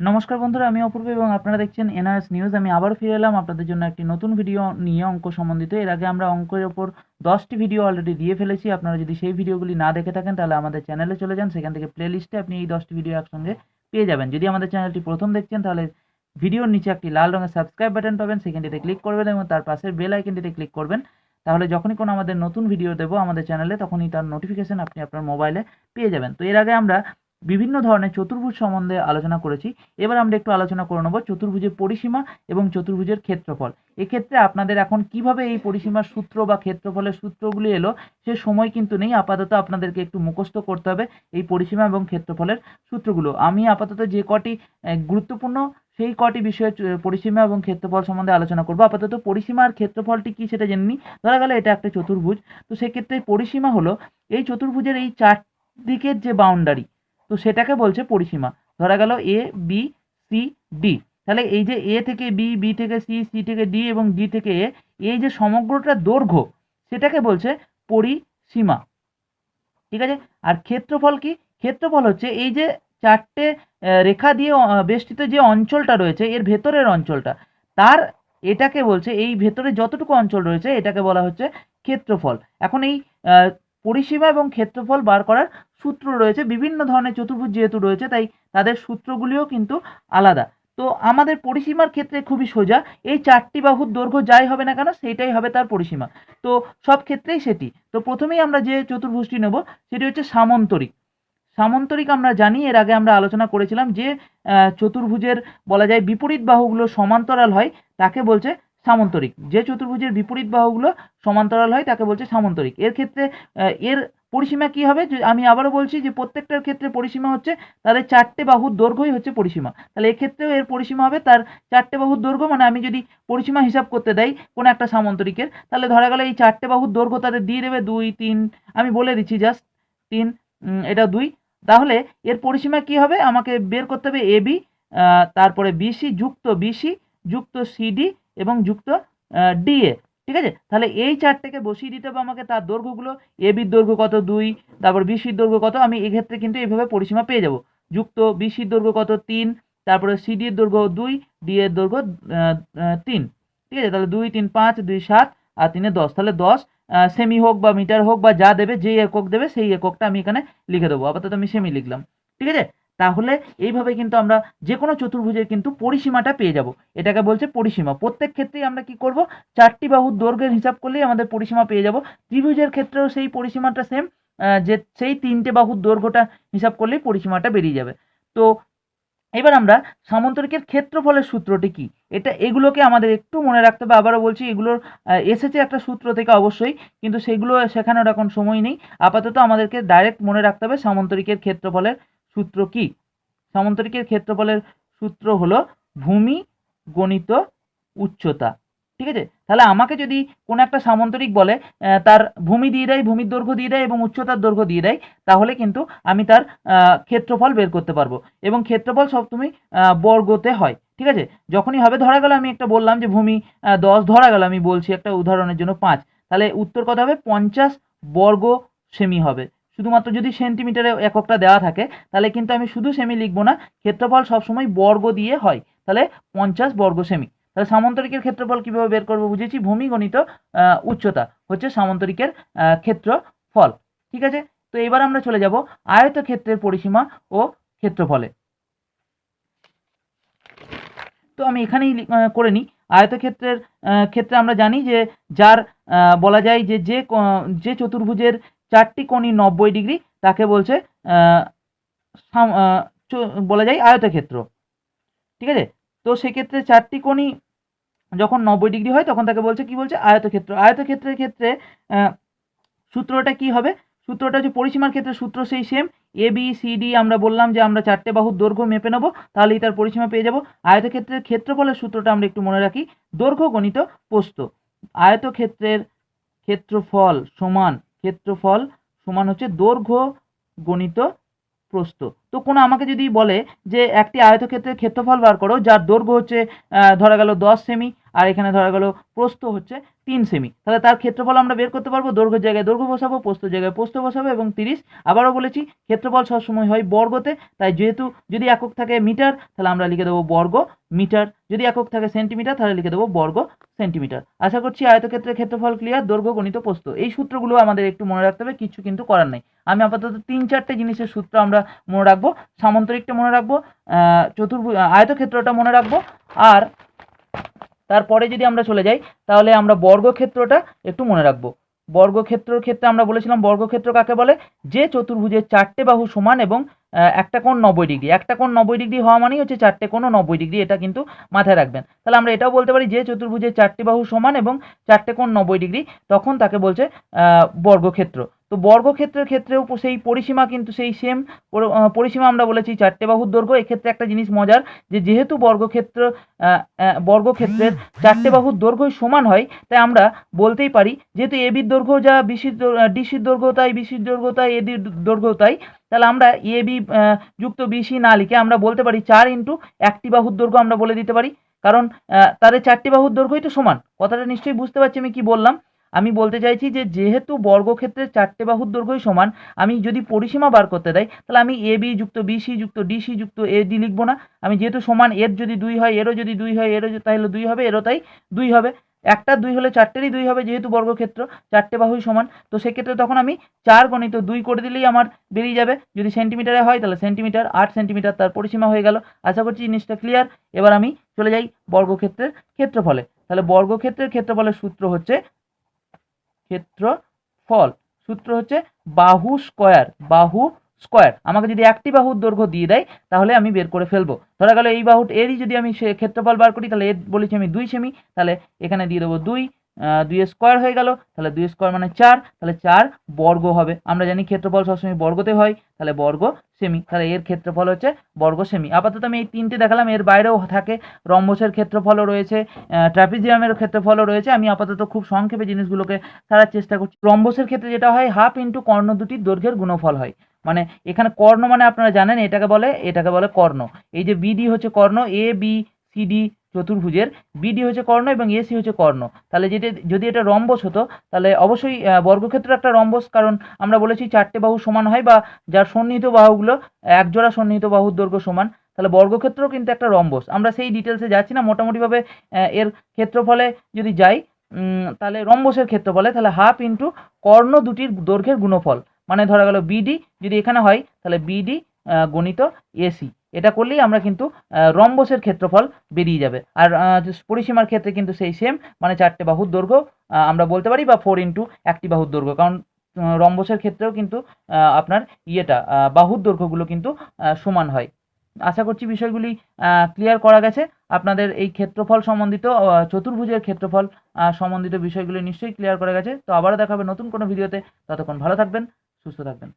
নমস্কার বন্ধুরা, আমি অপূর্ব এবং আপনারা দেখছেন এনআরএস নিউজ। আমি আবারও ফিরে এলাম আপনাদের জন্য একটি নতুন ভিডিও নিয়ে অঙ্ক সম্বন্ধিত। এর আগে আমরা অঙ্কের ওপর দশটি ভিডিও অলরেডি দিয়ে ফেলেছি। আপনারা যদি সেই ভিডিওগুলি না দেখে থাকেন, তাহলে আমাদের চ্যানেলে চলে যান। সেখান থেকে প্লেলিস্টে আপনি এই দশটি ভিডিও একসঙ্গে পেয়ে যাবেন। যদি আমাদের চ্যানেলটি প্রথম দেখছেন, তাহলে ভিডিওর নিচে একটি লাল রঙের সাবস্ক্রাইব বাটন পাবেন। সেখানটিতে ক্লিক করবেন এবং তার পাশের বেল আইকনটিতে ক্লিক করবেন। তাহলে যখনই কোনো আমাদের নতুন ভিডিও দেবো আমাদের চ্যানেলে, তখনই তার নোটিফিকেশন আপনি আপনার মোবাইলে পেয়ে যাবেন। তো এর আগে আমরা বিভিন্ন ধরনের চতুর্ভুজ সম্বন্ধে আলোচনা করেছি। এবার আমরা একটু আলোচনা করে নেব চতুর্ভুজের পরিসীমা এবং চতুর্ভুজের ক্ষেত্রফল। এক্ষেত্রে আপনাদের এখন কীভাবে এই পরিসীমার সূত্র বা ক্ষেত্রফলের সূত্রগুলি এলো, সে সময় কিন্তু নেই। আপাতত আপনাদেরকে একটু মুখস্থ করতে হবে এই পরিসীমা এবং ক্ষেত্রফলের সূত্রগুলো। আমি আপাতত যে কটি গুরুত্বপূর্ণ, সেই কটি বিষয়ে পরিসীমা এবং ক্ষেত্রফল সম্বন্ধে আলোচনা করব। আপাতত পরিসীমা আর ক্ষেত্রফলটি কি সেটা জেনে ধরা গেল এটা একটা চতুর্ভুজ। তো সেক্ষেত্রে পরিসীমা হলো, এই চতুর্ভুজের এই চার দিকের যে বাউন্ডারি তো সেটাকে বলছে পরিসীমা। ধরা গেল এ বি সি ডি তাহলে এই যে এ থেকে বি বি থেকে সি সি থেকে ডি এবং ডি থেকে এ এই যে সমগ্রটা দৈর্ঘ্য, সেটাকে বলছে পরিসীমা। ঠিক আছে? আর ক্ষেত্রফল কি? ক্ষেত্রফল হচ্ছে এই যে চারটে রেখা দিয়ে বেষ্টিত যে অঞ্চলটা রয়েছে, এর ভেতরের অঞ্চলটা, তার এটাকে বলছে এই ভেতরে যতটুকু অঞ্চল রয়েছে, এটাকে বলা হচ্ছে ক্ষেত্রফল। এখন এই পরিসীমা এবং ক্ষেত্রফল বার করার সূত্র রয়েছে, বিভিন্ন ধরনের চতুর্ভুজ যেহেতু রয়েছে, তাই তাদের সূত্রগুলিও কিন্তু আলাদা। তো আমাদের পরিসীমার ক্ষেত্রে খুবই সোজা, এই চারটি বাহুর দৈর্ঘ্য যাই হবে না কেন, সেইটাই হবে তার পরিসীমা। তো সব ক্ষেত্রেই সেটি। তো প্রথমেই আমরা যে চতুর্ভুজটি নেব, সেটি হচ্ছে সামন্তরিক। সামন্তরিক আমরা জানি, এর আগে আমরা আলোচনা করেছিলাম যে চতুর্ভুজের বলা যায় বিপরীত বাহুগুলো সমান্তরাল হয়, তাকে বলছে সামন্তরিক। যে চতুর্ভুজের বিপরীত বাহুগুলো সমান্তরাল হয়, তাকে বলছে সামন্তরিক। এর ক্ষেত্রে এর পরিসীমা কি হবে? আমি আবারও বলছি যে প্রত্যেকটার ক্ষেত্রে পরিসীমা হচ্ছে তাদের চারটে বাহুর দৈর্ঘ্যই হচ্ছে পরিসীমা। তাহলে এক্ষেত্রেও এর পরিসীমা হবে, তার চারটে বাহুর দৈর্ঘ্য মানে আমি যদি পরিসীমা হিসাব করতে দেই কোনো একটা সামন্তরিকের, তাহলে ধরা গেল এই চারটে বাহুর দৈর্ঘ্য তাদের দিয়ে দেবে দুই, তিন, আমি বলে দিচ্ছি জাস্ট তিন এটা দুই। তাহলে এর পরিসীমা কি হবে? আমাকে বের করতে হবে এ বি তারপরে বিসি যুক্ত বিসি যুক্ত সিডি এবং যুক্ত ডিএ ঠিক আছে? তাহলে এই চারটেকে বসিয়ে দিতে হবে আমাকে তার দৈর্ঘ্যগুলো। এ বির দৈর্ঘ্য কত? দুই। তারপর বিসির দৈর্ঘ্য কত? আমি এক্ষেত্রে কিন্তু এইভাবে পরিসীমা পেয়ে যাব। যুক্ত বিসির দৈর্ঘ্য কত? তিন। তারপরে সিডির দৈর্ঘ্য দুই, ডি এর দৈর্ঘ্য তিন। ঠিক আছে? তাহলে দুই, তিন, পাঁচ, দুই, সাত আর তিনে দশ। তাহলে দশ সেমি হোক বা মিটার হোক বা যা দেবে যে একক দেবে, সেই এককটা আমি এখানে লিখে দেবো। আপাতত আমি সেমি লিখলাম। ঠিক আছে? তাহলে এইভাবে কিন্তু আমরা যে কোনো চতুর্ভুজের কিন্তু পরিসীমাটা পেয়ে যাব। এটাকে বলছে পরিসীমা। প্রত্যেক ক্ষেত্রেই আমরা কি করব? চারটি বাহুর দৈর্ঘ্যের হিসাব করলেই আমাদের পরিসীমা পেয়ে যাব। ত্রিভুজের ক্ষেত্রেও সেই পরিসীমাটা সেম যে সেই তিনটে বাহুর দৈর্ঘ্যটা হিসাব করলেই পরিসীমাটা বেরিয়ে যাবে। তো এবার আমরা সামন্তরিকের ক্ষেত্রফলের সূত্রটি কি? এটা, এগুলোকে আমাদের একটু মনে রাখতে হবে। আবারও বলছি, এগুলোর এসেছে একটা সূত্র থেকে অবশ্যই, কিন্তু সেগুলো শেখানোর এখন সময় নেই। আপাতত আমাদেরকে ডাইরেক্ট মনে রাখতে হবে সামন্তরিকের ক্ষেত্রফলের সূত্র কি? সামন্তরিকের ক্ষেত্রফলের সূত্র হলো ভূমি গণিত উচ্চতা। ঠিক আছে? তাহলে আমাকে যদি কোনো একটা সামন্তরিক বলে তার ভূমি দিয়ে দেয়, ভূমির দৈর্ঘ্য দিয়ে দেয় এবং উচ্চতার দৈর্ঘ্য দিয়ে দেয়, তাহলে কিন্তু আমি তার ক্ষেত্রফল বের করতে পারব। এবং ক্ষেত্রফল সব তুমি বর্গতে হয়। ঠিক আছে? যখনই হবে ধরা গেল, আমি একটা বললাম যে ভূমি দশ ধরা গেল, আমি বলছি একটা উদাহরণের জন্য পাঁচ। তাহলে উত্তর কত হবে? পঞ্চাশ বর্গ সেমি হবে। শুধুমাত্র যদি সেন্টিমিটারে এককটা দেওয়া থাকে, তাহলে কিন্তু আমি শুধু সেমি লিখব না, ক্ষেত্রফল সবসময় বর্গ দিয়ে হয়। তাহলে পঞ্চাশ বর্গ সেমি তাহলে সামন্তরিকের ক্ষেত্রফল কীভাবে বের করব বুঝেছি? ভূমি গণিত উচ্চতা হচ্ছে সামন্তরিকের ক্ষেত্রফল। ঠিক আছে? তো এবার আমরা চলে যাব আয়তক্ষেত্রের পরিসীমা ও ক্ষেত্রফলে। তো আমি এখানেই করে নিই। আয়তক্ষেত্রের ক্ষেত্রে আমরা জানি যে যার বলা যায় যে যে চতুর্ভুজের চারটি কোণই নব্বই ডিগ্রি, তাকে বলছে বলা যায় আয়তক্ষেত্র। ঠিক আছে? তো সেক্ষেত্রে চারটি কোণই যখন নব্বই ডিগ্রি হয়, তখন তাকে বলছে, কি বলছে? আয়তক্ষেত্র। আয়তক্ষেত্রের ক্ষেত্রে সূত্রটা কি হবে? সূত্রটা হচ্ছে পরিসীমার ক্ষেত্রে সূত্র সেই same A B C D আমরা বললাম যে আমরা চারটে বাহুর দৈর্ঘ্য মেপে নেব, তাহলেই তার পরিসীমা পেয়ে যাব। আয়তক্ষেত্রের ক্ষেত্রফলের সূত্রটা আমরা একটু মনে রাখি। দৈর্ঘ্য গণিত পোস্ত আয়তক্ষেত্রের ক্ষেত্রফল সমান ক্ষেত্রফল সমান হচ্ছে দৈর্ঘ্য গণিত প্রস্থ। তো কোনো আমাকে যদি বলে যে একটি আয়তক্ষেত্রের ক্ষেত্রফল বার করো, যার দৈর্ঘ্য হচ্ছে ধরা গেল দশ সেমি আর এখানে ধরা গেল প্রস্থ হচ্ছে তিন সেমি। তাহলে তার ক্ষেত্রফল আমরা বের করতে পারব দৈর্ঘ্য জায়গায় দৈর্ঘ্য বসাবো, প্রস্থ জায়গায় প্রস্থ বসাবো এবং তিরিশ। আবারও বলেছি, ক্ষেত্রফল সবসময় হয় বর্গতে, তাই যেহেতু যদি একক থাকে মিটার, তাহলে আমরা লিখে দেবো বর্গ মিটার। যদি একক থাকে সেন্টিমিটার, তাহলে লিখে দেবো বর্গ সেন্টিমিটার। আশা করছি আয়তক্ষেত্রের ক্ষেত্রফল ক্লিয়ার দৈর্ঘ্য গণিত প্রস্থ। এই সূত্রগুলো আমাদের একটু মনে রাখতে হবে, কিছু কিন্তু করার নেই। আমি আপাতত তিন চারটে জিনিসের সূত্র আমরা মনে রাখব, সামান্তরিকটা মনে রাখব চতুর্ভুজ, আয়তক্ষেত্রটা মনে রাখব, আর তারপরে যদি আমরা চলে যাই, তাহলে আমরা বর্গক্ষেত্রটা একটু মনে রাখব। বর্গক্ষেত্রর ক্ষেত্রে আমরা বলেছিলাম, বর্গক্ষেত্র কাকে বলে? যে চতুর্ভুজের চারটে বাহু সমান এবং একটা কোণ নব্বই ডিগ্রি। একটা কোণ নব্বই ডিগ্রি হওয়া মানেই হচ্ছে চারটে কোণও নব্বই ডিগ্রি, এটা কিন্তু মাথায় রাখবেন। তাহলে আমরা এটাও বলতে পারি, যে চতুর্ভুজের চারটে বাহু সমান এবং চারটে কোণ নব্বই ডিগ্রি, তখন তাকে বলছে বর্গক্ষেত্র। তো বর্গক্ষেত্রের ক্ষেত্রেও সেই পরিসীমা কিন্তু সেই সেম পরিসীমা আমরা বলেছি চারটে বাহুর দৈর্ঘ্য। এক্ষেত্রে একটা জিনিস মজার যে, যেহেতু বর্গক্ষেত্র বর্গক্ষেত্রের চারটে বাহুর দৈর্ঘ্যই সমান হয়, তাই আমরা বলতেই পারি, যেহেতু এবির দৈর্ঘ্য যা বিসির ডিসির দৈর্ঘ্য তাই বিসির দৈর্ঘ্য তাই এডির দৈর্ঘ্য তাই, তাহলে আমরা এ বি যুক্ত বিসি না লিখে আমরা বলতে পারি চার ইন্টু একটি বাহুর দৈর্ঘ্য আমরা বলে দিতে পারি। কারণ তাদের চারটি বাহুর দৈর্ঘ্যই তো সমান। কথাটা নিশ্চয়ই বুঝতে পারছি আমি কি বললাম। আমি বলতে চাইছি যে, যেহেতু বর্গক্ষেত্রের চারটে বাহুর দৈর্ঘ্যই সমান, আমি যদি পরিসীমা বার করতে দেয় তাহলে আমি এ বি যুক্ত বিসি যুক্ত ডিসি যুক্ত এ ডি লিখব না। আমি যেহেতু সমান, এর যদি দুই হয়, এরও যদি দুই হয়, এরও তাহলে দুই হবে, এরও তাই দুই হবে। একটা দুই হলে চারটেরই দুই হবে, যেহেতু বর্গক্ষেত্র চারটে বাহুই সমান, তো সেক্ষেত্রে তখন আমি চার গণিত দুই করে দিলেই আমার বেরিয়ে যাবে। যদি সেন্টিমিটারে হয়, তাহলে সেন্টিমিটার, আট সেন্টিমিটার, তার পরিসীমা হয়ে গেল। আশা করছি জিনিসটা ক্লিয়ার এবার আমি চলে যাই বর্গক্ষেত্রের ক্ষেত্রফলে। তাহলে বর্গক্ষেত্রের ক্ষেত্রফলের সূত্র হচ্ছে ক্ষেত্রফল। সূত্র হচ্ছে বাহু স্কয়ার বাহু স্কয়ার। আমাকে যদি একটি বাহুর দৈর্ঘ্য দিয়ে দেয়, তাহলে আমি বের করে ফেলব। ধরা গেল এই বাহুট এরই যদি আমি সে ক্ষেত্রফল বার করি, তাহলে এর বলেছি আমি দুই সেমি, তাহলে এখানে দিয়ে দেবো দুই দুই স্কোয়ার হয়ে গেল, তাহলে দুই স্কোয়ার মানে চার, তাহলে চার বর্গ হবে। আমরা জানি ক্ষেত্রফল সবসময় বর্গতে হয়, তাহলে বর্গ সেমি তাহলে এর ক্ষেত্রফল হচ্ছে বর্গ সেমি আপাতত আমি এই তিনটে দেখালাম, এর বাইরেও থাকে, রম্বসের ক্ষেত্রফলও রয়েছে ট্রাপিজিয়ামের ক্ষেত্রফলও রয়েছে। আমি আপাতত খুব সংক্ষেপে জিনিসগুলোকে ছাড়ার চেষ্টা করছি। রম্বসের ক্ষেত্রে যেটা হয় হাফ ইন্টু কর্ণ দুটির দৈর্ঘ্যের গুণফল হয়। মানে এখানে কর্ণ মানে আপনারা জানেন, এটাকে বলে এটাকে বলে কর্ণ। এই যে বিডি হচ্ছে কর্ণ এ বি সিডি চতুর্ভুজের বিডি হচ্ছে কর্ণ এবং এসি হচ্ছে কর্ণ। তাহলে যেটা, যদি এটা রম্বস হতো, তাহলে অবশ্যই বর্গক্ষেত্র একটা রম্বস, কারণ আমরা বলেছি চারটে বাহু সমান হয় বা যার সন্নিহিত বাহুগুলো একজোড়া সন্নিহিত বাহুর দৈর্ঘ্য সমান, তাহলে বর্গক্ষেত্রও কিন্তু একটা রম্বস। আমরা সেই ডিটেলসে যাচ্ছি না, মোটামুটিভাবে এর ক্ষেত্রফলে যদি যাই তাহলে রম্বসের ক্ষেত্রফলে তাহলে হাফ ইন্টু কর্ণ দুটির দৈর্ঘ্যের গুণফল। মানে ধরা গেল বিডি যদি এখানে হয়, তাহলে বিডি গণিত এসি এটা করলেই আমরা কিন্তু রম্বসের ক্ষেত্রফল বেরিয়ে যাবে। আর পরিসীমার ক্ষেত্রে কিন্তু সেই সেম মানে চারটে বাহুর দৈর্ঘ্য আমরা বলতে পারি, বা ফোর ইন্টু একটি বাহুর দৈর্ঘ্য। কারণ রম্বসের ক্ষেত্রেও কিন্তু আপনার ইয়েটা বাহুর দৈর্ঘ্যগুলো কিন্তু সমান হয়। আশা করছি বিষয়গুলি ক্লিয়ার করা গেছে। আপনাদের এই ক্ষেত্রফল সম্বন্ধিত চতুর্ভুজের ক্ষেত্রফল সম্বন্ধিত বিষয়গুলি নিশ্চয়ই ক্লিয়ার করা গেছে। তো আবারও দেখাবে নতুন কোনো ভিডিওতে ততক্ষণ ভালো থাকবেন, সুস্থ থাকবেন।